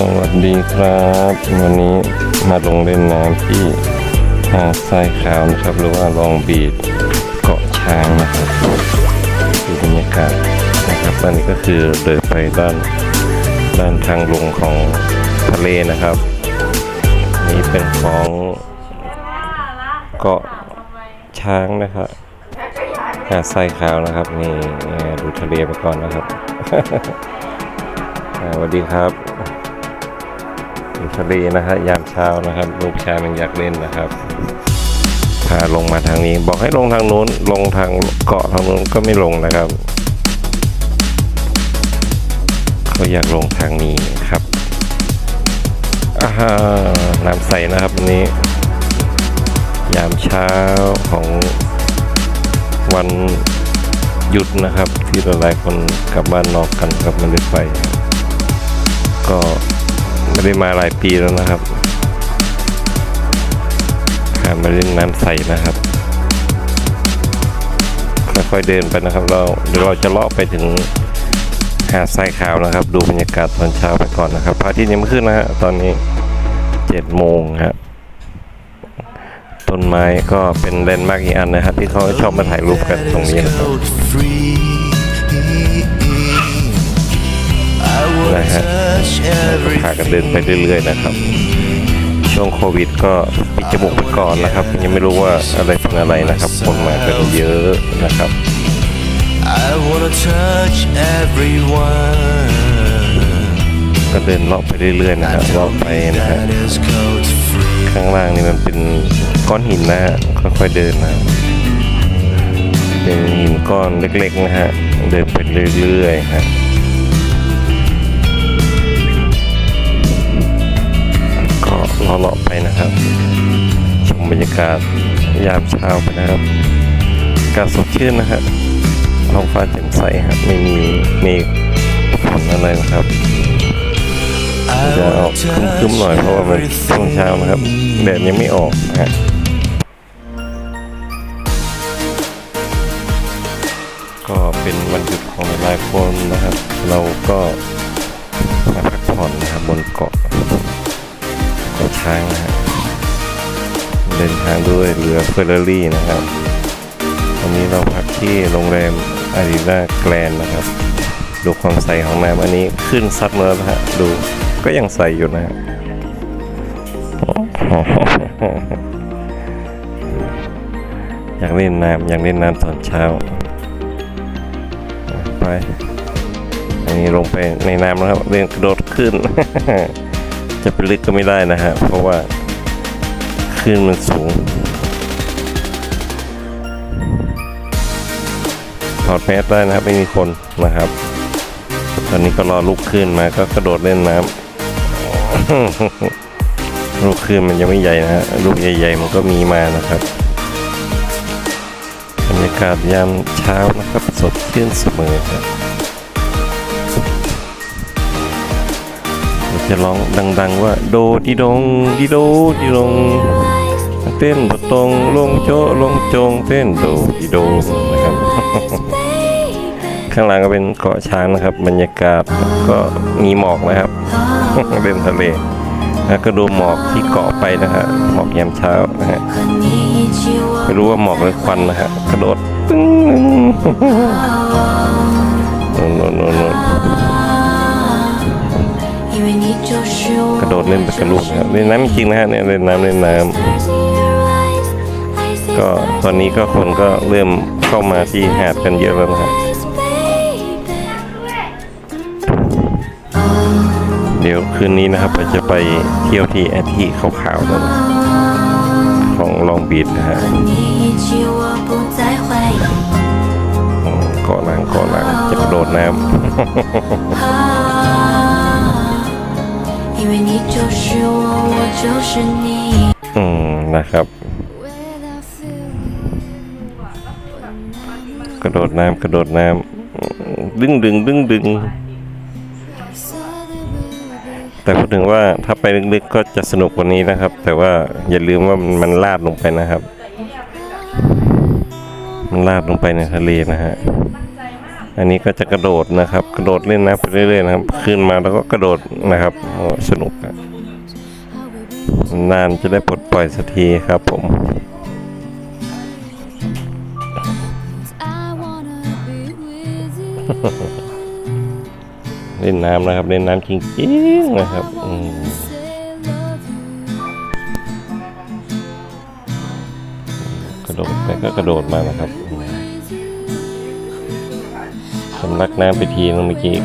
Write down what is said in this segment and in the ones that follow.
สวัสดีครับ วันนี้มาลงเล่นน้ำที่หาดทรายขาวนะครับ หรือว่าลองบีดเกาะช้างนะครับดูบรรยากาศนะครับอันนี้ก็คือเดินไปด้านด้านทางลงของทะเลนะครับ นี่เป็นของเกาะช้างนะครับหาดทรายขาวนะครับนี่ดูทะเลไปก่อนนะครับสวัสดีครับ ทะเลนะฮะยามเช้านะครับลูกชายมันอยากเล่นนะครับพาลงมาทางนี้ บอกให้ลงทางนู้นลงทางเกาะทางนู้นก็ไม่ลงนะครับเขาอยากลงทางนี้ครับอ่าฮะน้ำใสนะครับวันนี้ ยามเช้าของวันหยุดนะครับ ที่หลายๆคนกลับบ้านนอกกันกับมันได้ไป ก็ ไม่ได้มาหลายปีแล้วนะครับหามาเล่นน้ำใสนะครับค่อยๆเดินไปนะครับ เราเดี๋ยวเราจะเลาะไปถึงหาดทรายขาวนะครับ ดูบรรยากาศตอนเช้าไปก่อนนะครับพระอาทิตย์ยังไม่ขึ้นนะฮะตอนนี้เจ็ดโมงครับต้นไม้ก็เป็นแลนด์มาร์กอีกอันนะครับ ที่เขาชอบมาถ่ายรูปกันตรงนี้นะครับ พากันเดินไปเรื่อยๆนะครับ ช่วงโควิดก็ปิดจมูกไปก่อนนะครับ ยังไม่รู้ว่าอะไรเป็นอะไรนะครับ คนมากันเยอะนะครับ I wanna touch everyone. ก็เดินเลาะไปเรื่อยๆนะครับเลาะไปนะฮะ That is code free. ข้างล่างนี่มันเป็นก้อนหินนะฮะค่อยๆเดินนะเป็นหินก้อนเล็กๆนะฮะเดินไปเรื่อยๆฮะ เลาะไปนะครับ ชมบรรยากาศยามเช้าไปนะครับอากาศสดชื่นนะฮะท้องฟ้าแจ่มใสครับ ไม่มีเมฆฝนอะไรนะครับ จะออกคึ้มๆหน่อยเพราะว่ามันช่วงเช้านะครับ แดดยังไม่ออกนะฮะก็เป็นวันหยุดของหลายคนนะครับ เราก็ เรอเฟอร์รี่นะครับวันนี้เราพักที่โรงแรมอารีนาแกลนนะครับ ดูความใสของน้ำอันนี้ขึ้นซัดมาแล้วนะฮะดูก็ยังใสอยู่นะฮะอยากเล่นน้ำอยากเล่นน้ำตอนเช้า ไปอันนี้ลงไปในน้ำแล้วครับเล่นกระโดดขึ้น จะไปลึกก็ไม่ได้นะฮะเพราะว่าขึ้นมันสูง ถอดแมสได้นะครับ ไม่มีคนนะครับ ตอนนี้ก็รอลูกขึ้นมาก็กระโดดเล่นน้ำลูกขึ้นมันยังไม่ใหญ่นะฮะลูกใหญ่ ๆ มันก็มีมานะครับบรรยากาศยามเช้านะครับ สดชื่นเสมอครับจะร้องดัง ๆ ว่าโดดิดงดิโดดิดงเต้นตรงลงโจลงโจงเต้นโดดิโดนะครับ ข้างหลังก็เป็นเกาะช้างนะครับ บรรยากาศก็มีหมอกนะครับเล่นทะเลแล้วก็ดูหมอกที่เกาะไปนะฮะหมอกยามเช้านะฮะไม่รู้ว่าหมอกหรือควันนะฮะกระโดดตึ้งน่นโน่นโน่นโน่นกระโดดเล่นไปกับลูกนะครับเล่นน้ำจริงนะฮะเนี่ยเล่นน้ำเล่นน้ำก็ตอนนี้ก็คนก็เริ่มเข้ามาที่หาดกันเยอะแล้วนะฮะเเดี๋ยวคืนนี้นะครับเราจะไปเที่ยวที่แอทีขาวๆนะของลองบีดนะฮะก่อนางก่อนางจะกระโดดน้ำอืมนะครับ กระโดดน้ำกระโดดน้ำดึงดึงดึงดึง แต่พูดถึงว่าถ้าไปลึกๆก็จะสนุกกว่านี้นะครับ แต่ว่าอย่าลืมว่ามันมันลาดลงไปนะครับ มันลาดลงไปในทะเลนะฮะอันนี้ก็จะกระโดดนะครับ กระโดดเล่นน้ำไปเรื่อยๆนะครับ ขึ้นมาแล้วก็กระโดดนะครับโอ้สนุกอะนานจะได้ปลดปล่อยสักทีครับผม I wanna be with you. เล่นน้ำนะครับ เล่นน้ำจริงๆนะครับอืมกระโดดไปก็กระโดดมานะครับสำลักน้ำไปทีนึงเมื่อกี้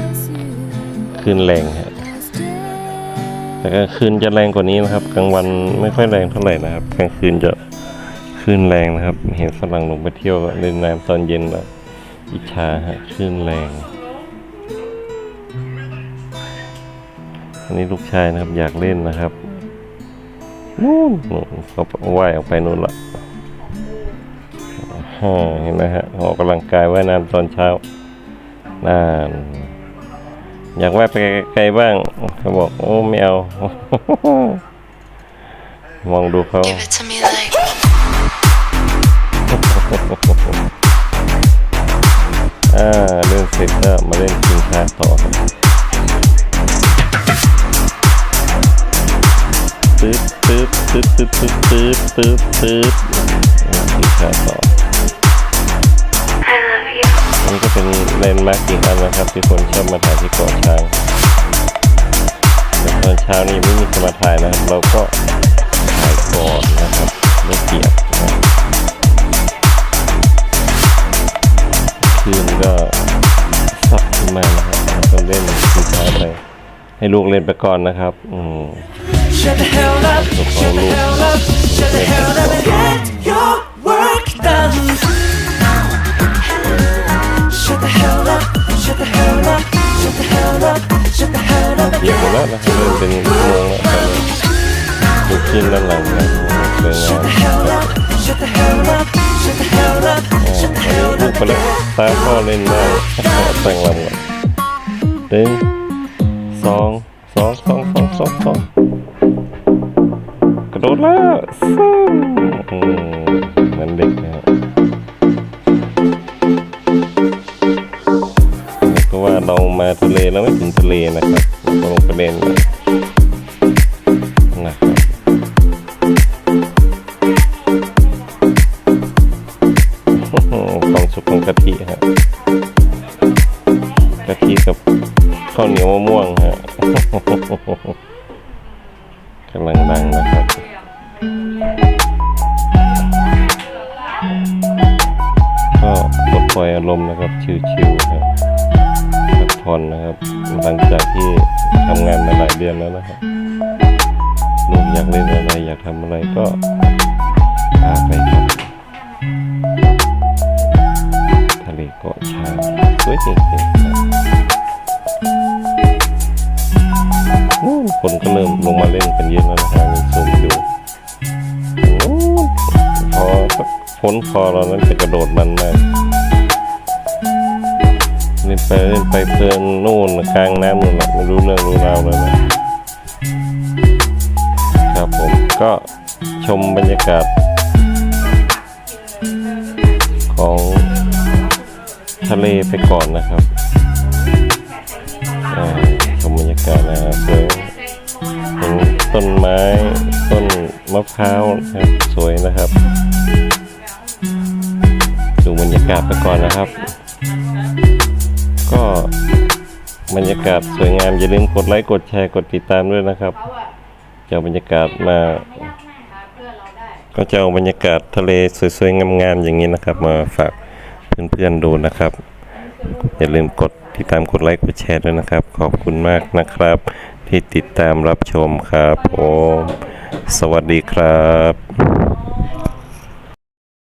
คลื่นแรงฮะแต่กลางคืนจะแรงกว่านี้นะครับ กลางวันไม่ค่อยแรงเท่าไหร่นะครับ กลางคืนจะคลื่นแรงนะครับ เห็นฝรั่งลงไปเที่ยวเล่นน้ำตอนเย็นแบบอิจฉาฮะคลื่นแรง นนี้ลูกชายนะครับ อยากเล่นนะครับนู่นนู่นเขาว่ายออกไปนู่นละอ่าเห็นไหมฮะออกกำลังกายว่ายน้ำตอนเช้าน่านอยากว่ายไปไกลๆบ้างเขาบอกโอ้ไม่เอามองดูเขา Give it to me like อ่าเล่นเสร็จก็มาเล่นชิงช้าต่อ ดตืดตืดตืดตืดตืดตืดตืดชิงช้าต่ออันนี้ก็เป็นเลนด์มาร์กอีกอันนะครับ ที่คนชอบมาถ่ายที่เกาะช้างแต่ตอนเช้านี้ไม่มีคนมาถ่ายนะครับ เราก็ถ่ายก่อนนะครับไม่เกียบนะคืนก็ซับขึ้นมานะครับก็เล่นชิงช้าไปให้ลูกเล่นไปก่อนนะครับ อืม shut the hell up, shut the hell up, shut the hell up and get your work done. Shut the hell up, shut the hell up, shut the hell up, shut the hell up and get your work done. Shut the hell up, shut the hell up, shut the hell up, shut the hell up. ไปเลยตาพ่อเล่นได้แต่งลำหนึ่งสอง กระโดดแล้วฟูอืมเหมือนเด็กนะฮะเพราะว่าเรามาทะเลแล้วไม่ถึงทะเลนะครับเราลงไปเล่นเลยนะครับโอ้โหของสุกของกะทิฮะกะทิกับข้าวเหนียวมะม่วงฮะกำลังดังนะครับ ก็ปลดปล่อยอารมณ์นะครับ ชิวๆครับพักผ่อนนะครับ หลังจากที่ทำงานมาหลายเดือนแล้วนะครับลูกอยากเล่นอะไรอยากทำอะไรก็พาไปครับทะเลเกาะช้างสวยจริงๆครับนู่นคนก็เริ่มลงมาเล่นกันเยอะแล้วนะครับมีซูม พ้นคอเรานั้นจะกระโดดมันมากเล่นไปเล่นไปเพลินนู่นกลางน้ำนู่นแหละไม่รู้เรื่องรู้ราวเลยนะครับผมก็ชมบรรยากาศ ของทะเลไปก่อนนะครับชมบรรยากาศนะครับสวยเห็นต้นไม้ต้นมะพร้าวนะครับสวยนะครับ ดูบรรยากาศไปก่อนนะครับ ก็บรรยากาศสวยงาม อย่าลืมกดไลค์กดแชร์กดติดตามด้วยนะครับจะเอาบรรยากาศมา ก็จะเอาบรรยากาศทะเลสวยๆงามๆอย่างนี้นะครับ มาฝากเพื่อนๆดูนะครับ อย่าลืมกดติดตามกดไลค์กดแชร์ด้วยนะครับ ขอบคุณมากนะครับ ที่ติดตามรับชมครับผมสวัสดีครับ